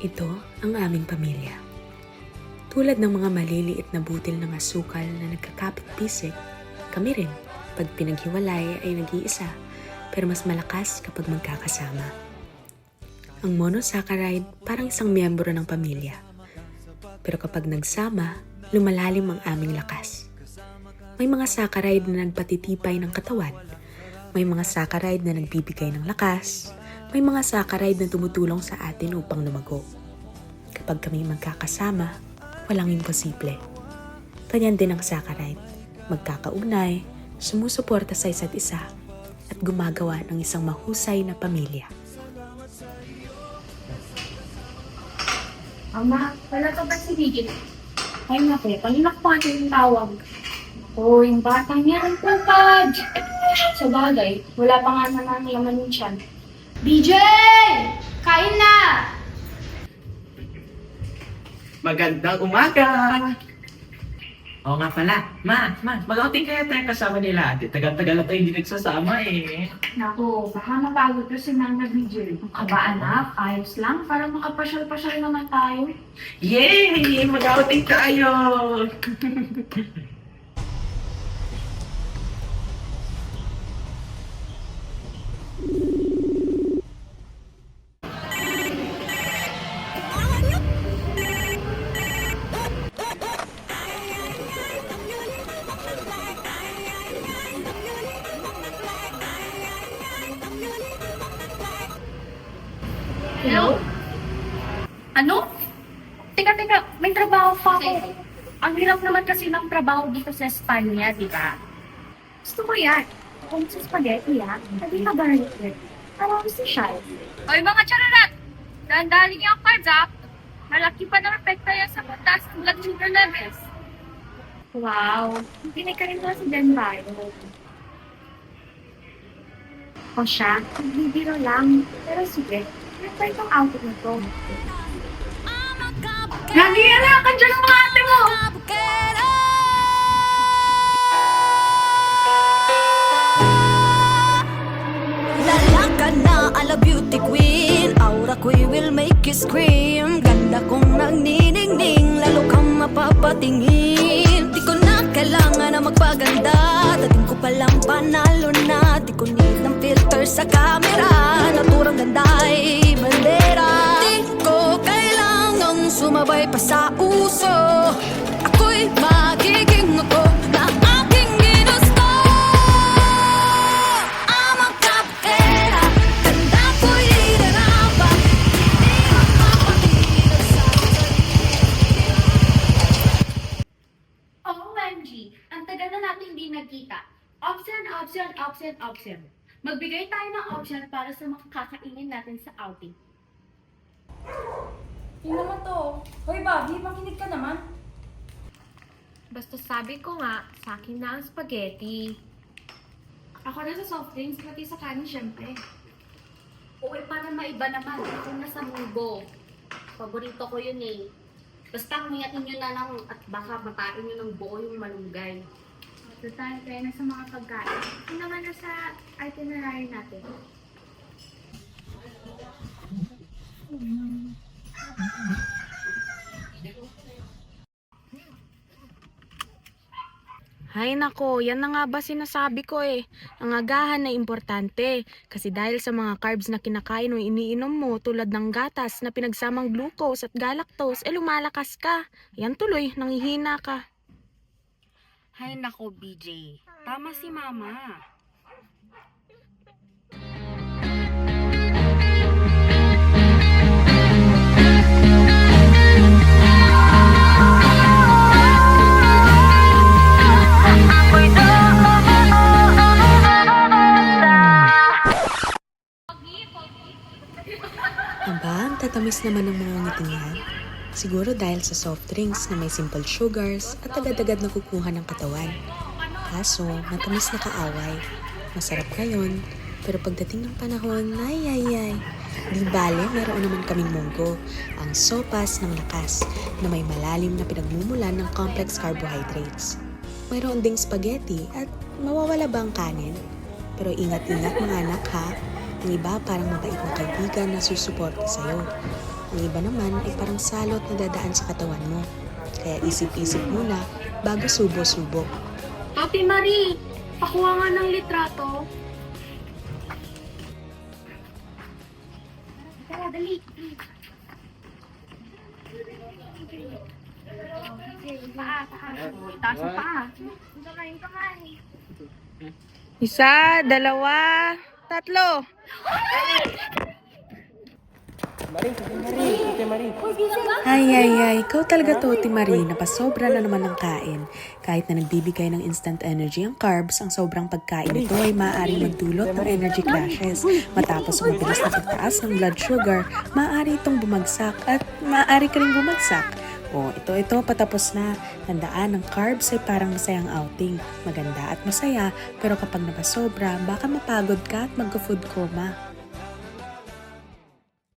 Ito ang aming pamilya. Tulad ng mga maliliit na butil ng asukal na nagkakapit-pisik, kami rin, pag pinaghiwalay ay nag-iisa, pero mas malakas kapag magkakasama. Ang monosaccharide parang isang miyembro ng pamilya. Pero kapag nagsama, lumalalim ang aming lakas. May mga saccharide na nagpatitipay ng katawan. May mga saccharide na nagbibigay ng lakas. May mga saccharide na tumutulong sa atin upang lumago. Kapag kami magkakasama, walang imposible. Ganyan din ang saccharide. Magkakaunay, sumusuporta sa isa't isa, at gumagawa ng isang mahusay na pamilya. Ama, wala ka ba si Rigid? Ay, nape, kanina ko pa yung tawag. Oo, yung bata niya, ang pupad. Sa bagay, wala pa nga naman laman yung. DJ! Kain na! Magandang umaga! Oo nga pala. Ma, ma, mag-outing kaya tayo kasama nila ate. Tagal-tagal na tayo hindi nagsasama eh. Naku, baka mapagod ko si Nana DJ. Ang kaba anak, ayos lang. Para makapasyal-pasyal naman tayo. Yay! Mag-outing tayo! Hello? Ano? Teka, teka, may trabaho pa ako. Ang hirap naman kasi ng trabaho dito sa Espanya, di ba? Gusto ko yan. Kung sa spaghetti, ha? Hindi ka garlic. Parang si Shai. Oy, mga chararat! Dahan-dahan niyo ang cards, ha? Malaki pa ng epekta yan sa butas blood sugar levels. Wow! Hindi ka rin si Ben Bayo. O siya, nagbibiro lang. Pero sige, ano itong outfit na to? Nani, anak! Andiyan ang mga ate mo! Lalaka na ala beauty queen Aura ko'y will make you scream Ganda kong nagniningning Lalo kang mapapatingin Di ko na kailangan na magpaganda Dating ko palang panalo na Di ko need ng filter sa camera Naturang ganda ay sumabay pa sa uso Ako'y magiging ako na aking ginusto I'm a cupcake Ganda ko'y inarapa Hindi magpapakita sa Oo, Wenji. Ang tagal na natin hindi nagkita. Option, option, option, option. Magbigay tayo ng option para sa makakakainin natin sa outing. Yun naman to. Hoy, Bobby, makinig ka naman. Basta sabi ko nga, sa akin na ang spaghetti. Ako na sa soft drinks, pati sa kanin, syempre. Uy, para maiba naman. Ako na sa mugo. Paborito ko yun eh. Basta nguyatin nyo na lang at baka matain nyo ng buo yung malunggay. Ito tayo kaya na sa mga pagkain. Ito naman na sa itinerary natin. Hay nako, yan na nga ba sinasabi ko eh. Ang agahan na importante. Kasi dahil sa mga carbs na kinakain o iniinom mo tulad ng gatas na pinagsamang glucose at galactose, eh lumalakas ka. Yan tuloy, nangihina ka. Hay nako, BJ. Tama si Mama. Aba, ang tatamis naman ng mga ngiting yan. Siguro dahil sa soft drinks na may simple sugars at agad-agad nakukuha ng katawan. Kaso, matamis na kaaway. Masarap ngayon, pero pagdating ng panahon, ay ay ay. Di bale, meron naman kaming munggo, ang sopas ng lakas, na may malalim na pinagmumulan ng complex carbohydrates. Mayroon ding spaghetti at mawawala ba ang kanin? Pero ingat-ingat mga anak ha, ang iba parang mabait na kaibigan na susuporta sa'yo. Ang iba naman ay parang salot na dadaan sa katawan mo. Kaya isip-isip muna bago subo-subo. Ate Marie, pakuha nga ng litrato. Tara, dali. Paa, paa. Taas ang paa. Kamay, kamay. Isa, dalawa, tatlo. Ay, ay, ay, ikaw talaga to, Marie, napasobra na naman ng kain. Kahit na nagbibigay ng instant energy ang carbs, ang sobrang pagkain nito ay maaaring magdulot ng energy crashes. Matapos ang mabilis na pagtaas ng blood sugar, maaari itong bumagsak at maaari ka rin bumagsak. O, ito, ito, patapos na. Tandaan, ang carbs ay parang masayang outing. Maganda at masaya, pero kapag napasobra, baka mapagod ka at magka-food coma.